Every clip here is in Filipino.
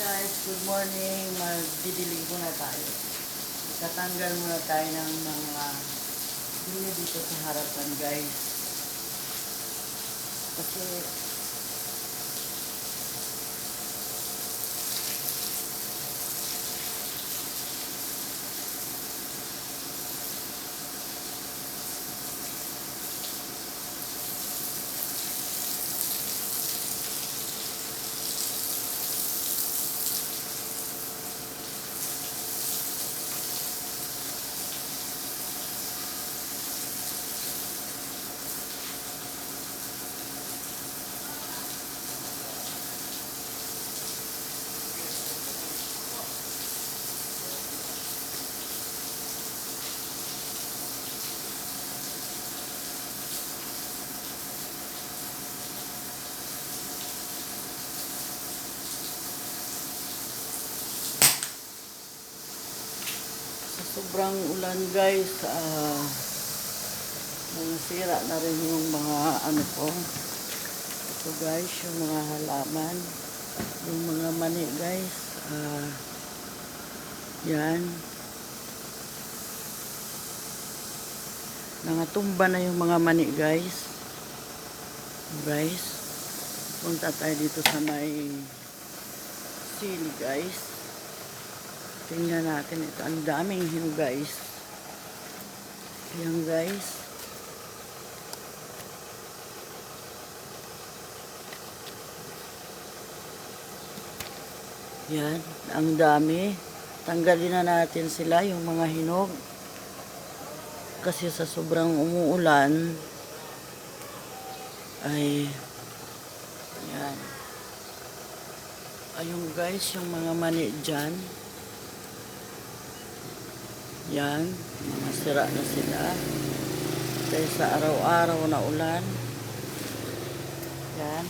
guys, good morning. Magdidilig muna tayo. Tatanggal muna tayo ng mga dumi dito sa harapan guys. Kasi sobrang ulan guys, ah sira na rin yung mga ano ko. Ito guys, yung mga halaman. Yung mga mani guys. ah yan. Nangatumba na yung mga mani guys. Guys. Punta tayo dito sa may sili guys. Tingnan natin ito. Ang daming hinog guys. Yan guys. Yan. Ang dami. Tanggalin na natin sila yung mga hinog. Kasi sa sobrang umuulan ay yan. Ayun guys, yung mga mani dyan. Yan, mga sira na sila. Dahil sa araw-araw na ulan. Yan.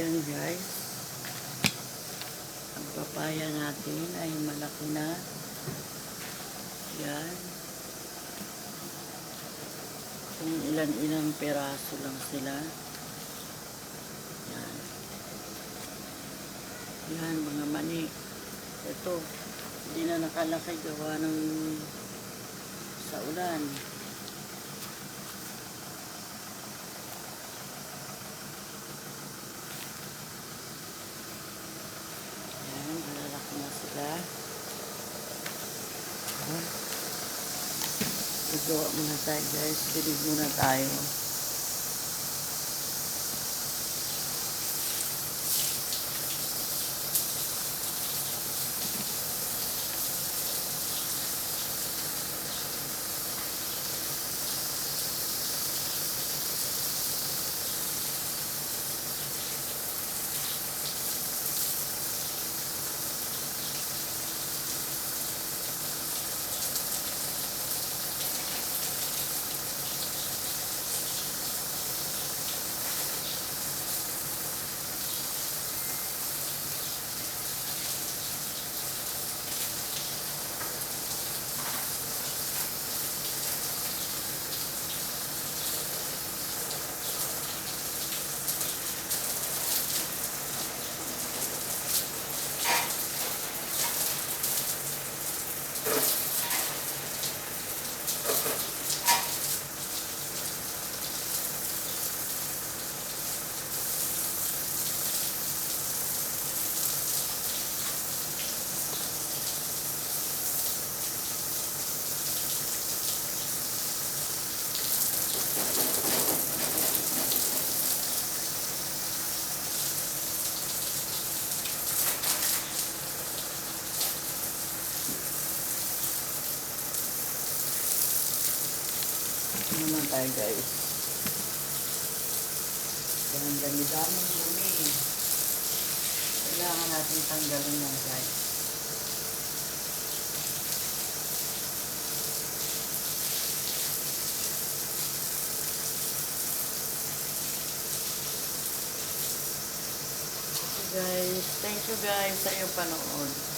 Yan guys. Ang papaya natin ay malaki na. Yan. Kung ilan-ilang peraso lang sila. Yan. Yan, mga mani. Ito, hindi na nakalaki gawa ng sa ulan. Yan, malalaki na sila. Igawa muna tayo guys. Bilig muna tayo. Ito naman tayo guys. Yan, dami-daming dumi. Kailangan natin tanggalin yan guys. Guys, thank you guys sa iyong panood.